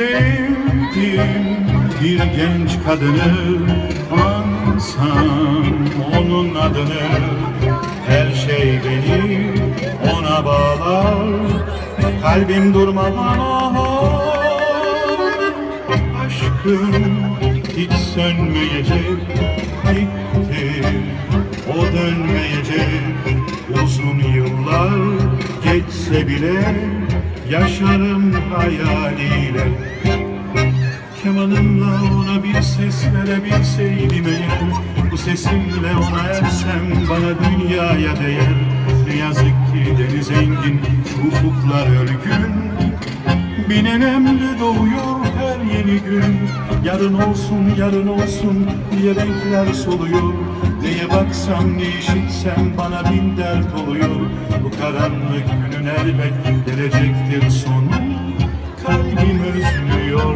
Sevdim bir genç kadını Ansam onun adını. Her şey beni ona bağlar Kalbim durmadan ağlar Aşkım hiç sönmeyecek Gitti o dönmeyecek. Uzun yıllar geçse bile Yaşarım hayaliyle. Kemanımla ona bir ses verebilseydim eğer Bu sesimle ona ersem bana dünyaya değer. Ne yazık ki deniz engin, ufuklar örgün. Bin önemli doğuyor her yeni gün. Yarın olsun yarın olsun diye renkler soluyor Neye baksam ne işitsem bana bin dert oluyor. Bu karanlık günün elbet gelecektir sonu Kalbim özlüyor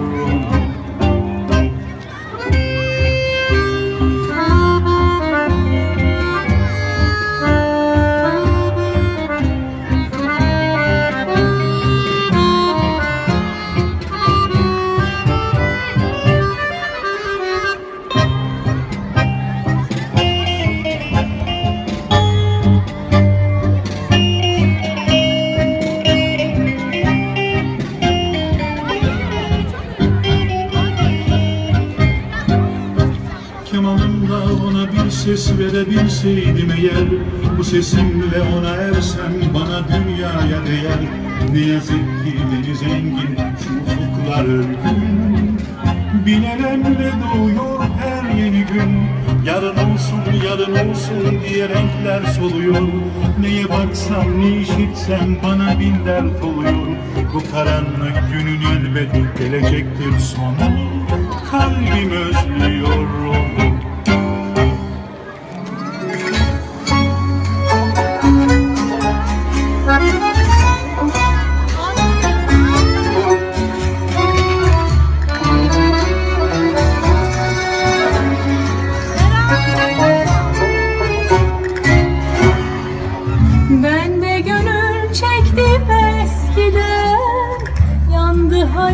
ses verebilseydim eğer Bu sesimle ona ersem bana dünyaya değer. Ne yazık ki deniz engin şu ufuklar örgün Bin elemle doğuyor her yeni gün. Yarın olsun yarın olsun diye renkler soluyor. Neye baksam ne işitsem bana bin dert oluyor. Bu karanlık günün elbet gelecektir sonu. Kalbim özlüyor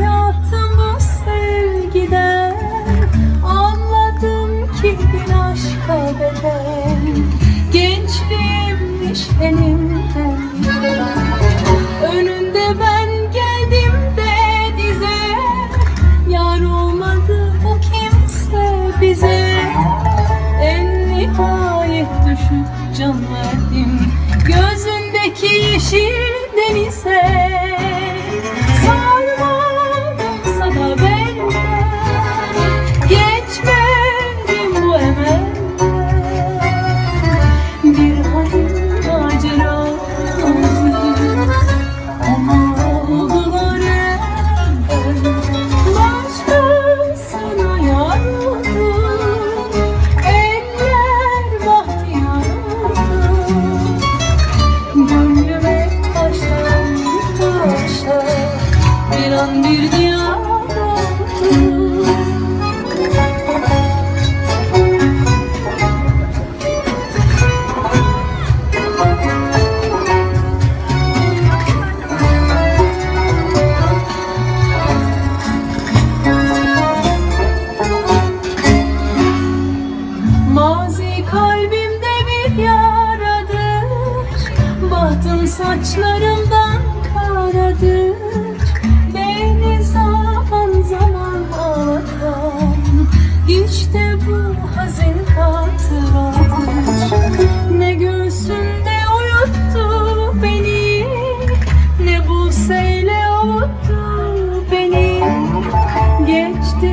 hayatım bu sevgiden Anladım ki bir aşka bedel Gençliğimmiş elimden Önünde ben geldim de dize. Yar olmadı o kimse bize. En nihayet düşüp can verdim. Gözündeki yeşil denize. Sarmadım Bahtım saçlarımdan karadır. Beni zaman zaman ağlatan İşte bu hazin hatıradır. Ne göğsümde uyuttu beni Ne bu seyle avuttu beni. Geçti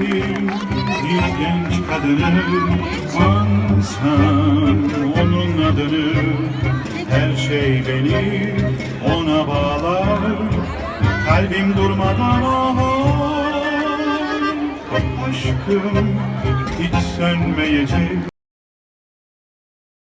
bir genç kadını Ansam onun adını. Her şey beni ona bağlar. Kalbim durmadan ağlar Aşkım hiç sönmeyecek